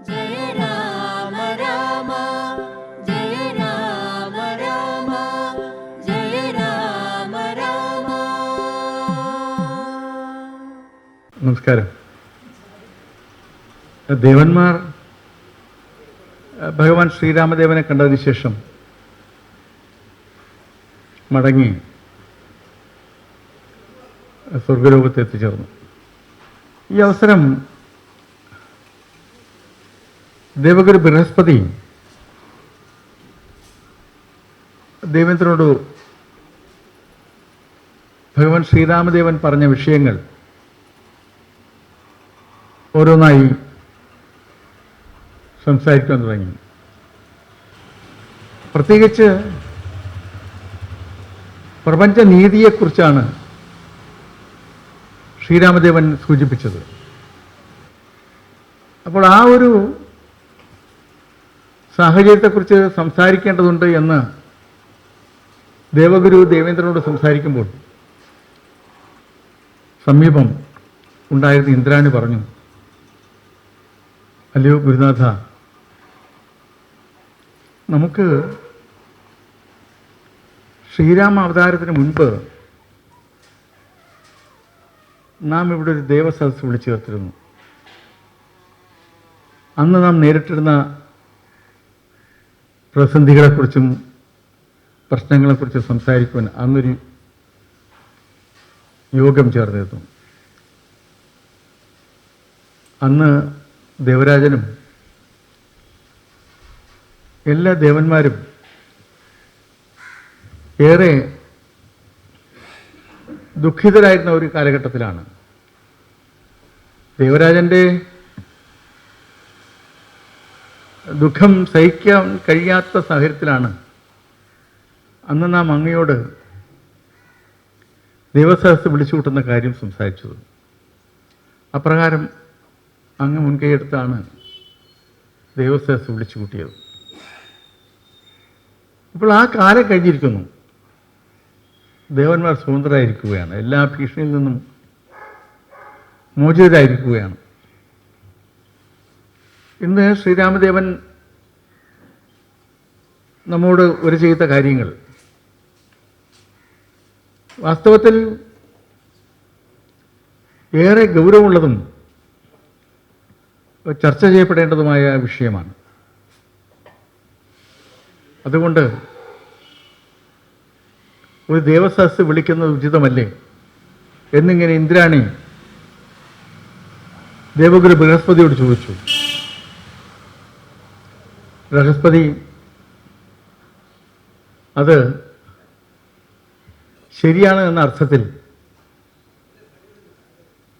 നമസ്കാരം. ദേവന്മാർ ഭഗവാൻ ശ്രീരാമദേവനെ കണ്ടതിന് ശേഷം മടങ്ങി സ്വർഗലോകത്ത് എത്തിച്ചേർന്നു. ഈ അവസരം ദേവഗുരു ബൃഹസ്പതി. ദേവേന്ദ്രനോട് ഭഗവാൻ ശ്രീരാമദേവൻ പറഞ്ഞ വിഷയങ്ങൾ ഓരോന്നായി സംസാരിക്കാൻ തുടങ്ങി. പ്രത്യേകിച്ച് പ്രപഞ്ചനീതിയെക്കുറിച്ചാണ് ശ്രീരാമദേവൻ സൂചിപ്പിച്ചത്. അപ്പോൾ ആ ഒരു സാഹചര്യത്തെക്കുറിച്ച് സംസാരിക്കേണ്ടതുണ്ട് എന്ന് ദേവഗുരു ദേവേന്ദ്രനോട് സംസാരിക്കുമ്പോൾ സമീപം ഉണ്ടായിരുന്ന ഇന്ദ്രാണി പറഞ്ഞു അല്ലയോ ഗുരുനാഥ നമുക്ക് ശ്രീരാമ അവതാരത്തിന് മുൻപ് നാം ഇവിടെ ഒരു ദേവസദസ് വിളിച്ചു ചേർത്തിരുന്നു. അന്ന് നാം നേരിട്ടിരുന്ന പ്രതിസന്ധികളെക്കുറിച്ചും പ്രശ്നങ്ങളെക്കുറിച്ചും സംസാരിക്കുവാൻ അന്നൊരു യോഗം ചേർന്നിരുന്നു. അന്ന് ദേവരാജനും എല്ലാ ദേവന്മാരും ഏറെ ദുഃഖിതരായിരുന്ന ഒരു കാലഘട്ടത്തിലാണ്. ദേവരാജന്റെ ദുഃഖം സഹിക്കാൻ കഴിയാത്ത സാഹചര്യത്തിലാണ് അന്ന് നാം അങ്ങയോട് ദേവസഹസ് വിളിച്ചു കൂട്ടുന്ന കാര്യം സംസാരിച്ചത്. അപ്രകാരം അങ്ങ് മുൻകൈയെടുത്താണ് ദേവസഹസ് വിളിച്ചു കൂട്ടിയത് ഇപ്പോൾ ആ കാലം കഴിഞ്ഞിരിക്കുന്നു. ദേവന്മാർ സ്വതന്ത്രരായിരിക്കുകയാണ്. എല്ലാ ഭീഷണിയിൽ നിന്നും മോചിതരായിരിക്കുകയാണ്. ഇന്ന് ശ്രീരാമദേവൻ നമ്മോട് ഒരു ചെയ്ത കാര്യങ്ങൾ. വാസ്തവത്തിൽ ഏറെ ഗൗരവമുള്ളതും ചർച്ച ചെയ്യപ്പെടേണ്ടതുമായ വിഷയമാണ്. അതുകൊണ്ട് ഒരു ദേവസഹസ് വിളിക്കുന്നത് ഉചിതമല്ലേ? എന്നിങ്ങനെ ഇന്ദ്രാണി ദേവഗുരു ബൃഹസ്പതിയോട് ചോദിച്ചു. ബൃഹസ്പതി അത് ശരിയാണ് എന്ന അർത്ഥത്തിൽ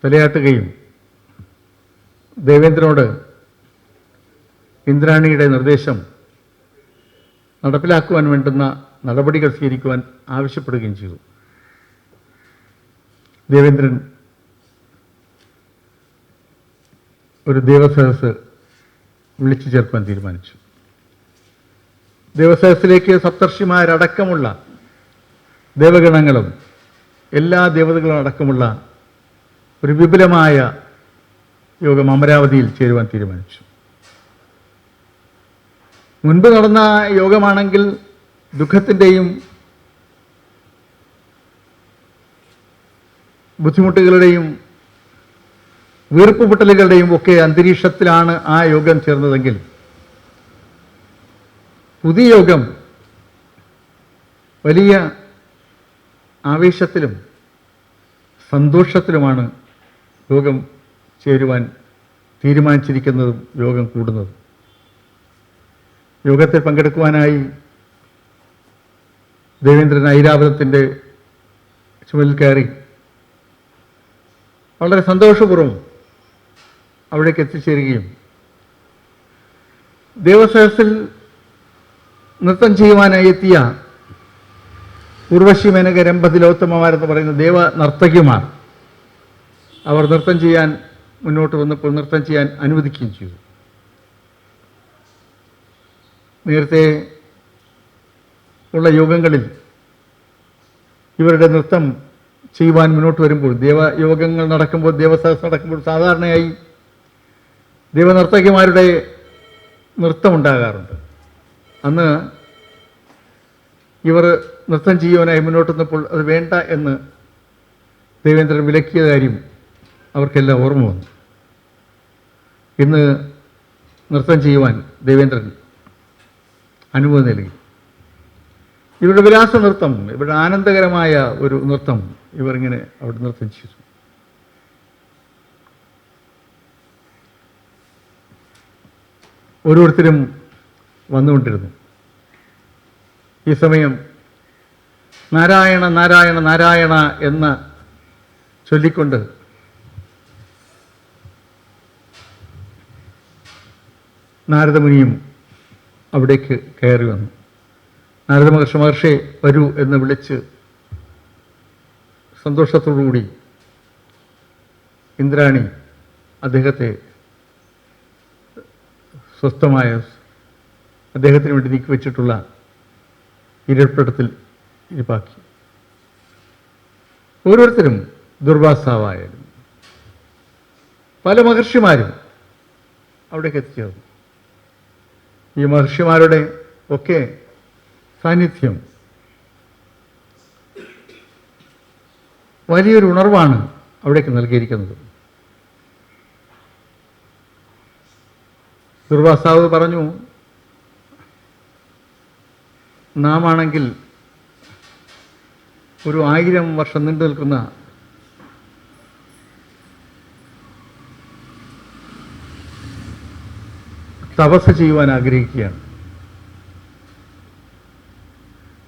തലയാട്ടുകയും ദേവേന്ദ്രനോട് ഇന്ദ്രാണിയുടെ നിർദ്ദേശം നടപ്പിലാക്കുവാൻ വേണ്ടുന്ന നടപടികൾ സ്വീകരിക്കുവാൻ ആവശ്യപ്പെടുകയും ചെയ്തു. ദേവേന്ദ്രൻ ഒരു ദേവസഹസ് വിളിച്ചു ചേർക്കുവാൻ തീരുമാനിച്ചു. ദേവസഹസിലേക്ക് സപ്തർഷിമാരടക്കമുള്ള ദേവഗണങ്ങളും എല്ലാ ദേവതകളും അടക്കമുള്ള ഒരു വിപുലമായ യോഗം അമരാവതിയിൽ ചേരുവാൻ തീരുമാനിച്ചു. മുൻപ് നടന്ന യോഗമാണെങ്കിൽ ദുഃഖത്തിന്റെയും ബുദ്ധിമുട്ടുകളുടെയും വീർപ്പുപൊട്ടലുകളുടെയും ഒക്കെ അന്തരീക്ഷത്തിലാണ് ആ യോഗം ചേർന്നതെങ്കിൽ പുതിയ യോഗം വലിയ ആവേശത്തിലും സന്തോഷത്തിലുമാണ് യോഗം ചേരുവാൻ തീരുമാനിച്ചിരിക്കുന്നതും യോഗം കൂടുന്നതും. യോഗത്തിൽ പങ്കെടുക്കുവാനായി ദേവേന്ദ്രൻ ഐരാവതത്തിന്റെ ചുമലിൽ കയറി വളരെ സന്തോഷപൂർവം അവിടേക്ക് എത്തിച്ചേരുകയും ദേവസഹസിൽ നൃത്തം ചെയ്യുവാനായി എത്തിയ ഉർവശി മേനക രംഭതിലോത്തമമാരെന്ന് പറയുന്ന ദേവ നർത്തകിമാർ അവർ നൃത്തം ചെയ്യാൻ മുന്നോട്ട് വന്നപ്പോൾ നൃത്തം ചെയ്യാൻ അനുവദിക്കുകയും ചെയ്തു. നേരത്തെ ഉള്ള യോഗങ്ങളിൽ ഇവരുടെ നൃത്തം ചെയ്യുവാൻ മുന്നോട്ട് വരുമ്പോൾ ദേവയോഗങ്ങൾ നടക്കുമ്പോൾ ദേവസഹസ് നടക്കുമ്പോൾ സാധാരണയായി ദേവനർത്തകിമാരുടെ നൃത്തം നൃത്തമുണ്ടാകാറുണ്ട് അന്ന് ഇവർ നൃത്തം ചെയ്യുവാനായി മുന്നോട്ട് വന്നപ്പോൾ അത് വേണ്ട എന്ന് ദേവേന്ദ്രൻ വിലക്കിയ കാര്യം അവർക്കെല്ലാം ഓർമ്മ വന്നു. ഇന്ന് നൃത്തം ചെയ്യുവാൻ ദേവേന്ദ്രൻ അനുമതി നൽകി. ഇവരുടെ വിലാസ നൃത്തം ഇവരുടെ ആനന്ദകരമായ ഒരു നൃത്തം ഇവരിങ്ങനെ അവിടെ നൃത്തം ചെയ്തു. ഓരോരുത്തരും വന്നുകൊണ്ടിരുന്നു. ഈ സമയം നാരായണ നാരായണ നാരായണ എന്ന് ചൊല്ലിക്കൊണ്ട് നാരദമുനിയും അവിടേക്ക് കയറി വന്നു. നാരദ മഹർഷി മഹർഷി വരൂ എന്ന് വിളിച്ച് സന്തോഷത്തോടുകൂടി ഇന്ദ്രാണി അദ്ദേഹത്തെ സ്വസ്ഥമായ അദ്ദേഹത്തിന് വേണ്ടി നീക്കി വെച്ചിട്ടുള്ള ഇരപ്പിടത്തിൽ ഇരിപ്പാക്കി ഓരോരുത്തരും ദുർവാസാവായാലും പല മഹർഷിമാരും അവിടേക്ക് എത്തിച്ചേർന്നു. ഈ മഹർഷിമാരുടെ ഒക്കെ സാന്നിധ്യം വലിയൊരു ഉണർവാണ് അവിടേക്ക് നൽകിയിരിക്കുന്നത്. ദുർവാസാവ് പറഞ്ഞു നാം ആണെങ്കിൽ ഒരു ആയിരം വർഷം നീണ്ടു നിൽക്കുന്ന തപസ് ചെയ്യുവാൻ ആഗ്രഹിക്കുകയാണ്.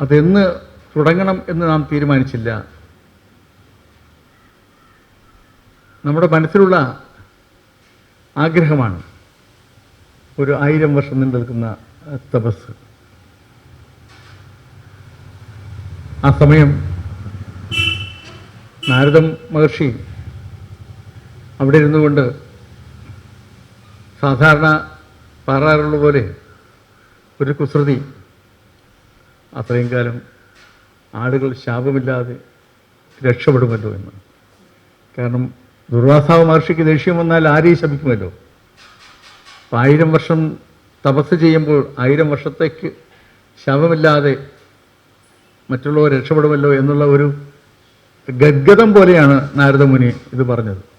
അതെന്ന് തുടങ്ങണം എന്ന് നാം തീരുമാനിച്ചില്ല. നമ്മുടെ മനസ്സിലുള്ള ആഗ്രഹമാണ് ഒരു ആയിരം വർഷം നീണ്ടു നിൽക്കുന്ന തപസ്സ് തപസ്. ആ സമയം നാരദം മഹർഷി അവിടെ ഇരുന്നു കൊണ്ട് സാധാരണ പറയാറുള്ള പോലെ ഒരു കുസൃതി അത്രയും കാലം ആളുകൾ ശാപമില്ലാതെ രക്ഷപ്പെടുമല്ലോ എന്ന്. കാരണം ദുർവാസാവ് മഹർഷിക്ക് ദേഷ്യം വന്നാൽ ആരെയും ശപിക്കുമല്ലോ. അപ്പം ആയിരം വർഷം തപസ് ചെയ്യുമ്പോൾ ആയിരം വർഷത്തേക്ക് ശവമില്ലാതെ മറ്റുള്ളവർ രക്ഷപ്പെടുമല്ലോ എന്നുള്ള ഒരു ഗദ്ഗതം പോലെയാണ് നാരദമുനി ഇത് പറഞ്ഞത്.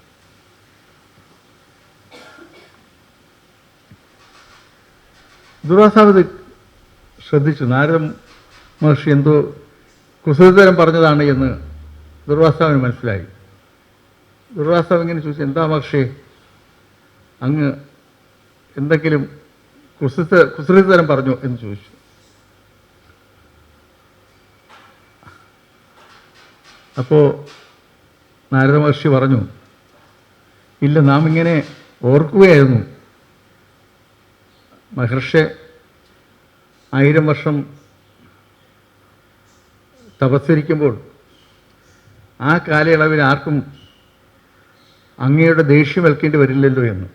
ഇത് ശ്രദ്ധിച്ചു. നാരദ മഹർഷി എന്തോ കുസൃതരം പറഞ്ഞതാണ് എന്ന് ദുർവാസാവിന് മനസ്സിലായി. ദുർവാസാവ് ഇങ്ങനെ ചോദിച്ചു എന്താ മഹർഷി? അങ്ങ് എന്തെങ്കിലും കുസൃത കുസൃതരം പറഞ്ഞു എന്ന് ചോദിച്ചു. അപ്പോൾ നാരദ മഹർഷി പറഞ്ഞു ഇല്ല നാം ഇങ്ങനെ ഓർക്കുകയായിരുന്നു. മഹർഷി ആയിരം വർഷം തപസ്സരിക്കുമ്പോൾ ആ കാലയളവിൽ ആർക്കും അങ്ങയുടെ ദേഷ്യം വെൽക്കേണ്ടി വരില്ലല്ലോ എന്ന്.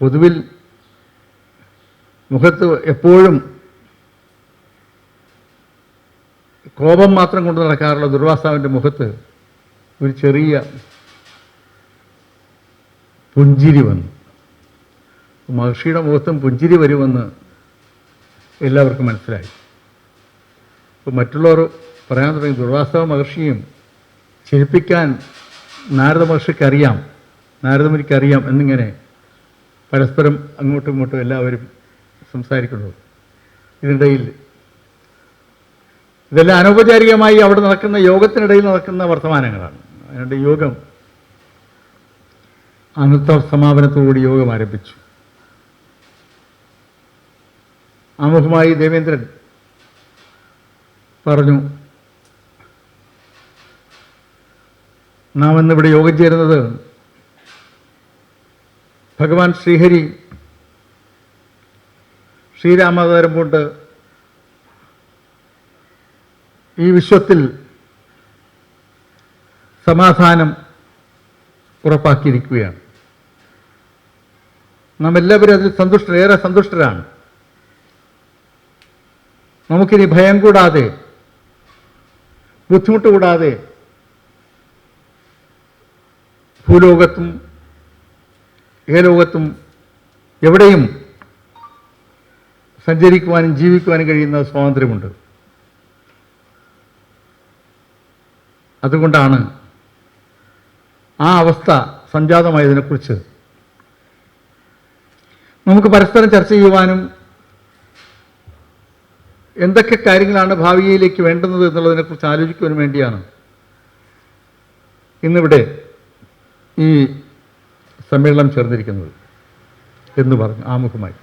പൊതുവിൽ മുഖത്ത് എപ്പോഴും കോപം മാത്രം കൊണ്ട് നടക്കാറുള്ള ദുർവാസാവിന്റെ മുഖത്ത് ഒരു ചെറിയ പുഞ്ചിരി വന്നു. മഹർഷിയുടെ മുഖത്തും പുഞ്ചിരി വരുമെന്ന് എല്ലാവർക്കും മനസ്സിലായി. അപ്പോൾ മറ്റുള്ളവർ പറയാൻ തുടങ്ങി ദുർവാസവ മഹർഷിയും ചിരിപ്പിക്കാൻ നാരദ മഹർഷിക്കറിയാം അറിയാം നാരദമുനിക്ക് അറിയാം എന്നിങ്ങനെ പരസ്പരം അങ്ങോട്ടും ഇങ്ങോട്ടും എല്ലാവരും സംസാരിക്കുന്നു ഇതിനിടയിൽ ഇതെല്ലാം അനൗപചാരികമായി അവിടെ നടക്കുന്ന യോഗത്തിനിടയിൽ നടക്കുന്ന വർത്തമാനങ്ങളാണ്. അതിനുണ്ട് യോഗം. അന്നത്ത സമാപനത്തോടുകൂടി യോഗം ആരംഭിച്ചു. ആമുഖമായി ദേവേന്ദ്രൻ പറഞ്ഞു നാം ഇന്നിവിടെ യോഗം ചേരുന്നത് ഭഗവാൻ ശ്രീഹരി ശ്രീരാമാവതാരം കൊണ്ട് ഈ വിശ്വത്തിൽ സമാധാനം ഉറപ്പാക്കിയിരിക്കുകയാണ്. നാം എല്ലാവരും അതിൽ സന്തുഷ്ടർ ഏറെ സന്തുഷ്ടരാണ്. നമുക്കിനി ഭയം കൂടാതെ ബുദ്ധിമുട്ട് കൂടാതെ ഭൂലോകത്തും ഏലോകത്തും എവിടെയും സഞ്ചരിക്കുവാനും ജീവിക്കുവാനും കഴിയുന്ന സ്വാതന്ത്ര്യമുണ്ട്. അതുകൊണ്ടാണ് ആ അവസ്ഥ സംജാതമായതിനെക്കുറിച്ച് നമുക്ക് പരസ്പരം ചർച്ച ചെയ്യുവാനും എന്തൊക്കെ കാര്യങ്ങളാണ് ഭാവിയിലേക്ക് വേണ്ടുന്നത് എന്നുള്ളതിനെക്കുറിച്ച് ആലോചിക്കുവാനും വേണ്ടിയാണ് ഇന്നിവിടെ ഈ സമ്മേളനം ചേർന്നിരിക്കുന്നത് എന്ന് പറഞ്ഞു ആമുഖമായി.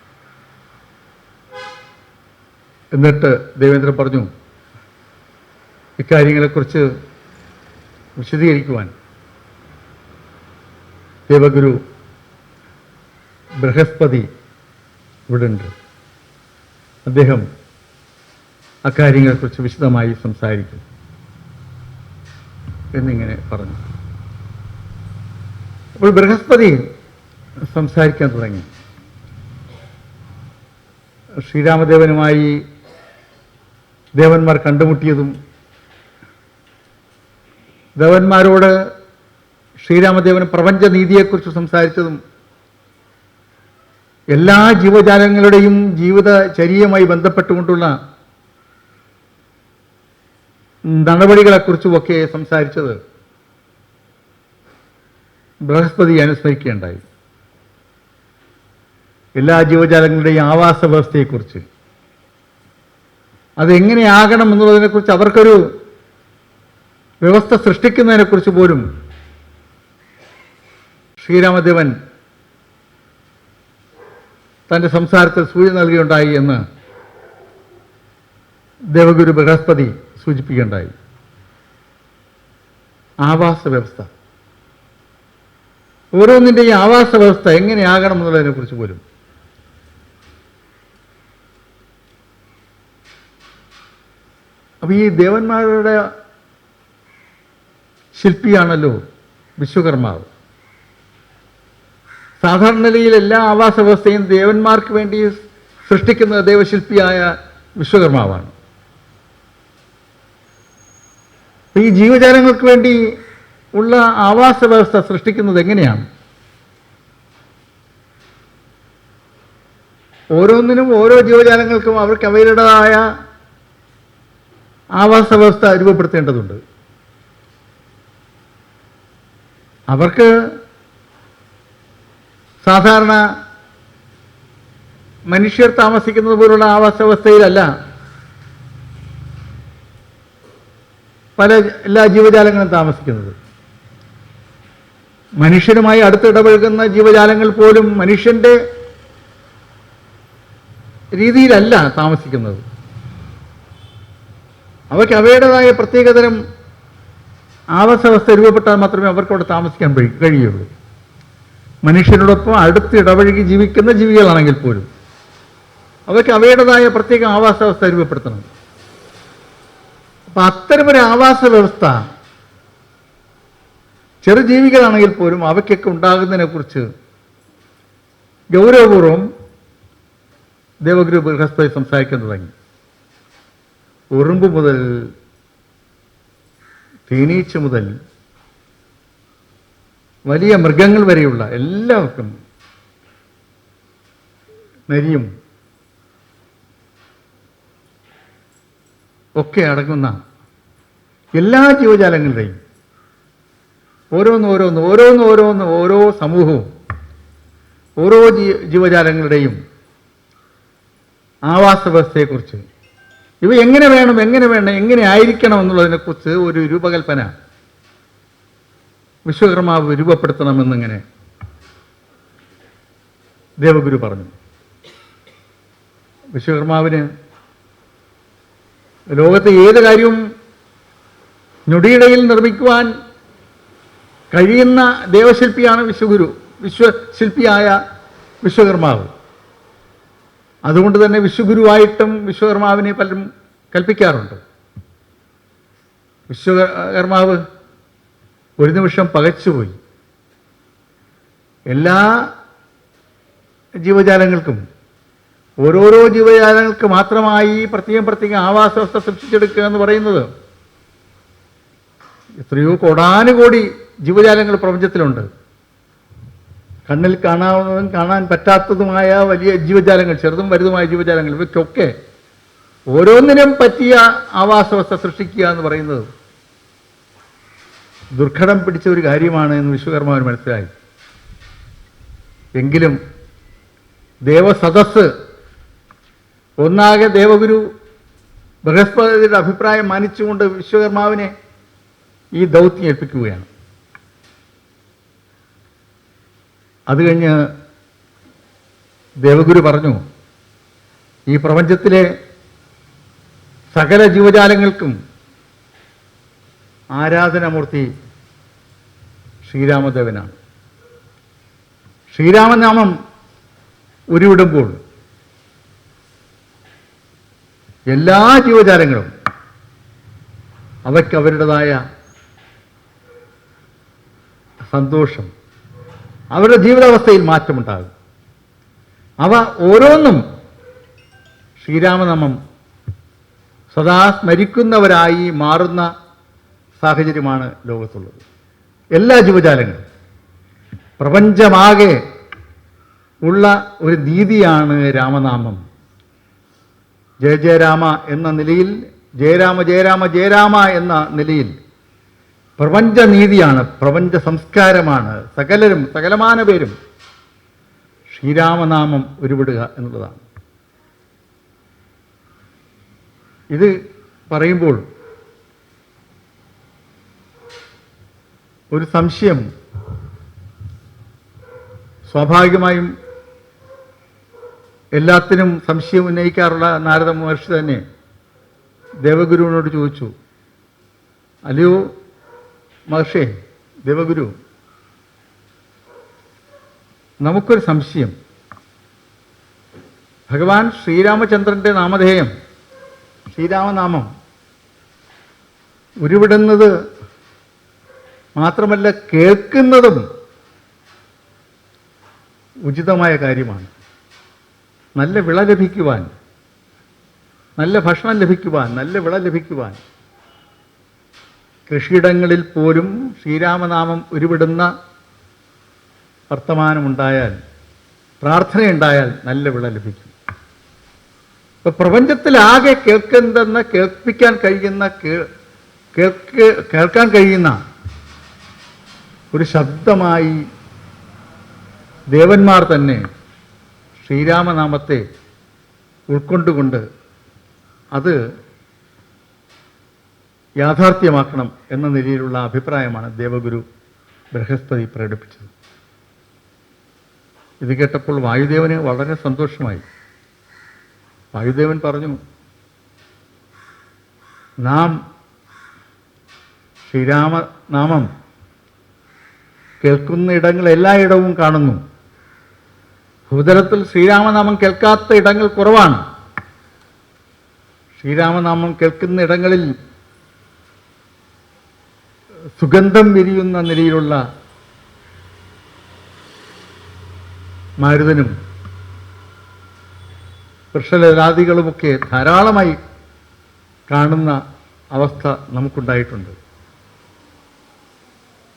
എന്നിട്ട് ദേവേന്ദ്രൻ പറഞ്ഞു ഇക്കാര്യങ്ങളെക്കുറിച്ച് വിശദീകരിക്കുവാൻ. ദേവഗുരു ബൃഹസ്പതി ഇവിടെ ഉണ്ട് അദ്ദേഹം അക്കാര്യങ്ങളെക്കുറിച്ച് വിശദമായി സംസാരിക്കും. എന്നിങ്ങനെ പറഞ്ഞു. അപ്പോൾ ബൃഹസ്പതി സംസാരിക്കാൻ തുടങ്ങി. ശ്രീരാമദേവനുമായി ദേവന്മാർ കണ്ടുമുട്ടിയതും ദേവന്മാരോട് ശ്രീരാമദേവൻ പ്രപഞ്ചനീതിയെക്കുറിച്ച് സംസാരിച്ചതും എല്ലാ ജീവജാലങ്ങളുടെയും ജീവിതചര്യയുമായി ബന്ധപ്പെട്ടുകൊണ്ടുള്ള നടപടികളെക്കുറിച്ചുമൊക്കെ സംസാരിച്ചത് ബൃഹസ്പതി അനുസ്മരിക്കുകയുണ്ടായി. എല്ലാ ജീവജാലങ്ങളുടെയും ആവാസ വ്യവസ്ഥയെക്കുറിച്ച് അതെങ്ങനെയാകണം എന്നുള്ളതിനെക്കുറിച്ച് അവർക്കൊരു വ്യവസ്ഥ സൃഷ്ടിക്കുന്നതിനെക്കുറിച്ച് പോലും ശ്രീരാമദേവൻ തന്റെ സംസാരത്തിൽ സൂചന നൽകിയുണ്ടായി എന്ന് ദേവഗുരു ബൃഹസ്പതി സൂചിപ്പിക്കുകയുണ്ടായി. ആവാസ വ്യവസ്ഥ. ഓരോന്നിന്റെയും ആവാസ വ്യവസ്ഥ എങ്ങനെയാകണം എന്നുള്ളതിനെക്കുറിച്ച് പോലും. അപ്പോൾ ഈ ദേവന്മാരുടെ ശില്പിയാണല്ലോ വിശ്വകർമാവ്. സാധാരണ നിലയിൽ എല്ലാ ആവാസ വ്യവസ്ഥയും ദേവന്മാർക്ക് വേണ്ടി സൃഷ്ടിക്കുന്ന ദേവശില്പിയായ വിശ്വകർമാവാണ്. ഈ ജീവജാലങ്ങൾക്ക് വേണ്ടി ഉള്ള ആവാസ വ്യവസ്ഥ സൃഷ്ടിക്കുന്നത് എങ്ങനെയാണ്? ഓരോന്നിനും ഓരോ ജീവജാലങ്ങൾക്കും അവർക്ക് അവരുടേതായ ആവാസ വ്യവസ്ഥ രൂപപ്പെടുത്തേണ്ടതുണ്ട്. അവർക്ക് സാധാരണ മനുഷ്യർ താമസിക്കുന്നത് പോലുള്ള ആവാസ വ്യവസ്ഥയിലല്ല പല എല്ലാ ജീവജാലങ്ങളും താമസിക്കുന്നത്. മനുഷ്യരുമായി അടുത്തിടപഴകുന്ന ജീവജാലങ്ങൾ പോലും മനുഷ്യന്റെ രീതിയിലല്ല താമസിക്കുന്നത്. അവയ്ക്ക് അവയുടേതായ പ്രത്യേകതരം ആവാസവസ്ഥ രൂപപ്പെട്ടാൽ മാത്രമേ അവർക്ക് അവിടെ താമസിക്കാൻ കഴി- കഴിയുള്ളൂ. മനുഷ്യരോടൊപ്പം അടുത്ത് ഇടപഴകി ജീവിക്കുന്ന ജീവികളാണെങ്കിൽ പോലും അവയ്ക്ക് അവയുടേതായ പ്രത്യേക ആവാസാവസ്ഥ രൂപപ്പെടുത്തണം. അപ്പം അത്തരമൊരു ആവാസ വ്യവസ്ഥ ചെറുജീവികളാണെങ്കിൽ പോലും അവയ്ക്കൊക്കെ ഉണ്ടാകുന്നതിനെക്കുറിച്ച് ഗൗരവപൂർവം ദേവഗുരു ബൃഹസ്പതി സംസാരിക്കാൻ തുടങ്ങി. ഉറുമ്പ് മുതൽ തേനീച്ച മുതൽ വലിയ മൃഗങ്ങൾ വരെയുള്ള എല്ലാവർക്കും നരിയും ഒക്കെ അടങ്ങുന്ന എല്ലാ ജീവജാലങ്ങളുടെയും ഓരോന്ന് ഓരോന്ന് ഓരോന്ന് ഓരോന്ന് ഓരോ സമൂഹവും ഓരോ ജീവജാലങ്ങളുടെയും ആവാസ വ്യവസ്ഥയെക്കുറിച്ച് ഇവ എങ്ങനെ വേണം എങ്ങനെ വേണം എങ്ങനെ ആയിരിക്കണം എന്നുള്ളതിനെക്കുറിച്ച് ഒരു രൂപകൽപ്പന. വിശ്വകർമാവ് രൂപപ്പെടുത്തണമെന്നിങ്ങനെ ദേവഗുരു പറഞ്ഞു. വിശ്വകർമാവിന് ലോകത്തെ ഏത് കാര്യവും ഞൊടിയിടയിൽ നിർമ്മിക്കുവാൻ കഴിയുന്ന ദേവശില്പിയാണ് വിശ്വഗുരു. വിശ്വശില്പിയായ വിശ്വകർമാവ്. അതുകൊണ്ട് തന്നെ വിശ്വഗുരുവായിട്ടും വിശ്വകർമാവിനെ പലരും കൽപ്പിക്കാറുണ്ട്. വിശ്വകർമാവ് ഒരു നിമിഷം പകച്ചുപോയി. എല്ലാ ജീവജാലങ്ങൾക്കും ഓരോരോ ജീവജാലങ്ങൾക്ക് മാത്രമായി പ്രത്യേകം പ്രത്യേകം ആവാസ വ്യവസ്ഥ സൃഷ്ടിച്ചെടുക്കുക എന്ന് പറയുന്നത് എത്രയോ കോടാനുകോടി ജീവജാലങ്ങൾ പ്രപഞ്ചത്തിലുണ്ട്. കണ്ണിൽ കാണാവുന്നതും കാണാൻ പറ്റാത്തതുമായ വലിയ ജീവജാലങ്ങൾ ചെറുതും വലുതുമായ ജീവജാലങ്ങൾ ഇവയ്ക്കൊക്കെ ഓരോന്നിനും പറ്റിയ ആവാസവസ്ഥ സൃഷ്ടിക്കുക എന്ന് പറയുന്നത് ദുർഘടം പിടിച്ച ഒരു കാര്യമാണ് എന്ന് വിശ്വകർമാവിന് മനസ്സിലായി. എങ്കിലും ദേവസദസ് ഒന്നാകെ ദേവഗുരു ബൃഹസ്പതിയുടെ അഭിപ്രായം മാനിച്ചുകൊണ്ട് വിശ്വകർമാവിനെ ഈ ദൗത്യം ഏൽപ്പിക്കുകയാണ്. അത് കഴിഞ്ഞ് ദേവഗുരു പറഞ്ഞു ഈ പ്രപഞ്ചത്തിലെ സകല ജീവജാലങ്ങൾക്കും ആരാധനാമൂർത്തി ശ്രീരാമദേവനാണ്. ശ്രീരാമനാമം ഉരുവിടുമ്പോൾ എല്ലാ ജീവജാലങ്ങളും അവയ്ക്ക് അവരുടേതായ സന്തോഷം അവരുടെ ജീവിതാവസ്ഥയിൽ മാറ്റമുണ്ടാകും. അവ ഓരോന്നും ശ്രീരാമനാമം സദാ സ്മരിക്കുന്നവരായി മാറുന്ന സാഹചര്യമാണ് ലോകത്തുള്ളത്. എല്ലാ ജീവജാലങ്ങളും. പ്രപഞ്ചമാകെ ഉള്ള ഒരു നീതിയാണ് രാമനാമം. ജയ ജയരാമ എന്ന നിലയിൽ ജയരാമ ജയരാമ ജയരാമ എന്ന നിലയിൽ പ്രപഞ്ച നീതിയാണ് പ്രപഞ്ച സംസ്കാരമാണ് സകലരും സകലമാന പേരും ശ്രീരാമനാമം ഉരുവിടുക എന്നുള്ളതാണ്. ഇത് പറയുമ്പോൾ ഒരു സംശയം സ്വാഭാവികമായും എല്ലാത്തിനും സംശയം ഉന്നയിക്കാറുള്ള നാരദ മഹർഷി തന്നെ ദേവഗുരുവിനോട് ചോദിച്ചു അല്ലയോ മഹർഷേ ദേവഗുരു നമുക്കൊരു സംശയം. ഭഗവാൻ ശ്രീരാമചന്ദ്രന്റെ നാമധേയം ശ്രീരാമനാമം ഉരുവിടുന്നത് മാത്രമല്ല കേൾക്കുന്നതും ഉചിതമായ കാര്യമാണ്. നല്ല വിള ലഭിക്കുവാൻ നല്ല ഭക്ഷണം ലഭിക്കുവാൻ നല്ല വിള ലഭിക്കുവാൻ കൃഷിയിടങ്ങളിൽ പോലും ശ്രീരാമനാമം ഉരുവിടുന്ന വർത്തമാനമുണ്ടായാൽ പ്രാർത്ഥനയുണ്ടായാൽ നല്ല വിള ലഭിക്കും. ഇപ്പൊ പ്രപഞ്ചത്തിലാകെ കേൾക്കുന്നതെന്ന് കേൾപ്പിക്കാൻ കഴിയുന്ന കേൾക്ക് കേൾക്കാൻ കഴിയുന്ന ഒരു ശബ്ദമായി ദേവന്മാർ തന്നെ ശ്രീരാമനാമത്തെ ഉൾക്കൊണ്ടുകൊണ്ട് അത് യാഥാർത്ഥ്യമാക്കണം എന്ന നിലയിലുള്ള അഭിപ്രായമാണ് ദേവഗുരു ബൃഹസ്പതി പ്രകടിപ്പിച്ചത്. ഇത് കേട്ടപ്പോൾ വായുദേവന് വളരെ സന്തോഷമായി. വായുദേവൻ പറഞ്ഞു നാം ശ്രീരാമനാമം കേൾക്കുന്ന ഇടങ്ങൾ എല്ലായിടവും കാണുന്നു. ഭൂതലത്തിൽ ശ്രീരാമനാമം കേൾക്കാത്ത ഇടങ്ങൾ കുറവാണ്. ശ്രീരാമനാമം കേൾക്കുന്ന ഇടങ്ങളിൽ സുഗന്ധം വിരിയുന്ന നിലയിലുള്ള മാരുതനും വൃക്ഷലതാദികളുമൊക്കെ ധാരാളമായി കാണുന്ന അവസ്ഥ നമുക്കുണ്ടായിട്ടുണ്ട്.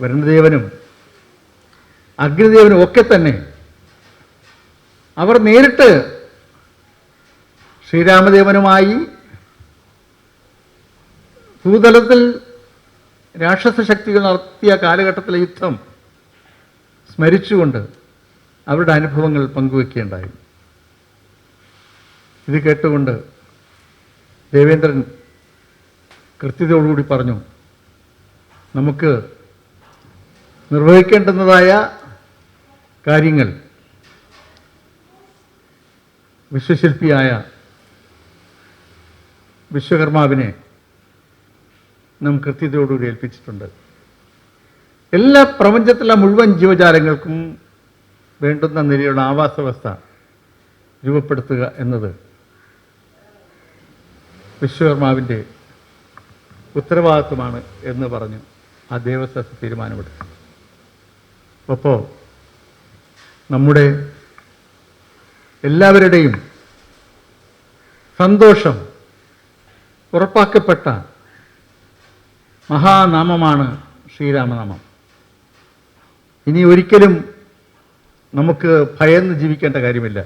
വരുണദേവനും അഗ്നിദേവനും ഒക്കെ തന്നെ അവർ നേരിട്ട് ശ്രീരാമദേവനുമായി ഭൂതലത്തിൽ രാക്ഷസ ശക്തികൾ നടത്തിയ കാലഘട്ടത്തിലെ യുദ്ധം സ്മരിച്ചുകൊണ്ട് അവരുടെ അനുഭവങ്ങൾ പങ്കുവെക്കുകയുണ്ടായി ഇത് കേട്ടുകൊണ്ട് ദേവേന്ദ്രൻ കൃത്യതയോടുകൂടി പറഞ്ഞു നമുക്ക് നിർവഹിക്കേണ്ടുന്നതായ കാര്യങ്ങൾ വിശ്വശില്പിയായ വിശ്വകർമാവിനെ നാം കൃത്യതയോടുകൂടി ഏൽപ്പിച്ചിട്ടുണ്ട്. എല്ലാ പ്രപഞ്ചത്തിലെ മുഴുവൻ ജീവജാലങ്ങൾക്കും വേണ്ടുന്ന നിലയിലുള്ള ആവാസവ്യവസ്ഥ രൂപപ്പെടുത്തുക എന്നത് വിശ്വകർമാവിന്റെ ഉത്തരവാദിത്വമാണ് എന്ന് പറഞ്ഞു ആ ദേവസ്വം തീരുമാനമെടുത്തു. അപ്പോൾ നമ്മുടെ എല്ലാവരുടെയും സന്തോഷം ഉറപ്പാക്കപ്പെട്ട മഹാനാമമാണ് ശ്രീരാമനാമം. ഇനി ഒരിക്കലും നമുക്ക് ഭയന്ന് ജീവിക്കേണ്ട കാര്യമില്ല.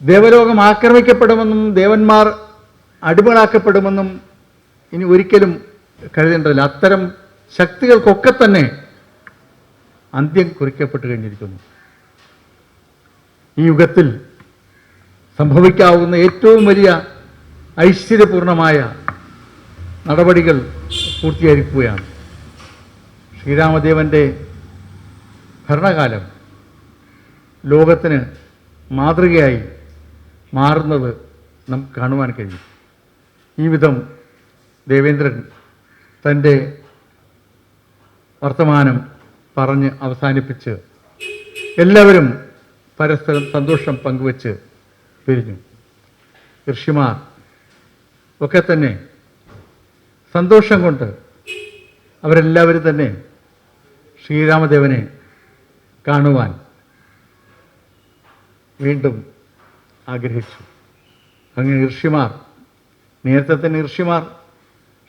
ദേവലോകം ആക്രമിക്കപ്പെടുമെന്നും ദേവന്മാർ അടിമകളാക്കപ്പെടുമെന്നും ഇനി ഒരിക്കലും കരുതേണ്ടതില്ല. അത്തരം ശക്തികൾക്കൊക്കെ തന്നെ അന്ത്യം കുറിക്കപ്പെട്ട് കഴിഞ്ഞിരിക്കുന്നു. ഈ യുഗത്തിൽ സംഭവിക്കാവുന്ന ഏറ്റവും വലിയ ഐശ്വര്യപൂർണമായ നടപടികൾ പൂർത്തീകരിക്കുകയാണ്. ശ്രീരാമദേവന്റെ ഭരണകാലം ലോകത്തിന് മാതൃകയായി മാറുന്നത് നമുക്ക് കാണുവാൻ കഴിയും. ഈ വിധം ദേവേന്ദ്രൻ തന്റെ വർത്തമാനം പറഞ്ഞ് അവസാനിപ്പിച്ച് എല്ലാവരും പരസ്പരം സന്തോഷം പങ്കുവച്ച് പിരിഞ്ഞു. ഋഷിമാർ ഒക്കെ തന്നെ സന്തോഷം കൊണ്ട് അവരെല്ലാവരും തന്നെ ശ്രീരാമദേവനെ കാണുവാൻ വീണ്ടും ആഗ്രഹിച്ചു. അങ്ങനെ ഋഷിമാർ നേരത്തെ തന്നെ ഋഷിമാർ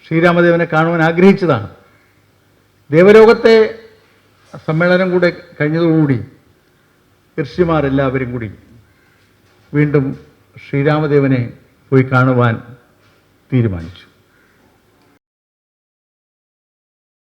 ശ്രീരാമദേവനെ കാണുവാൻ ആഗ്രഹിച്ചതാണ്. ദേവലോകത്തെ സമ്മേളനം കൂടെ കഴിഞ്ഞതോടുകൂടി ഋഷിമാർ എല്ലാവരും കൂടി വീണ്ടും ശ്രീരാമദേവനെ പോയി കാണുവാൻ തീരുമാനിച്ചു.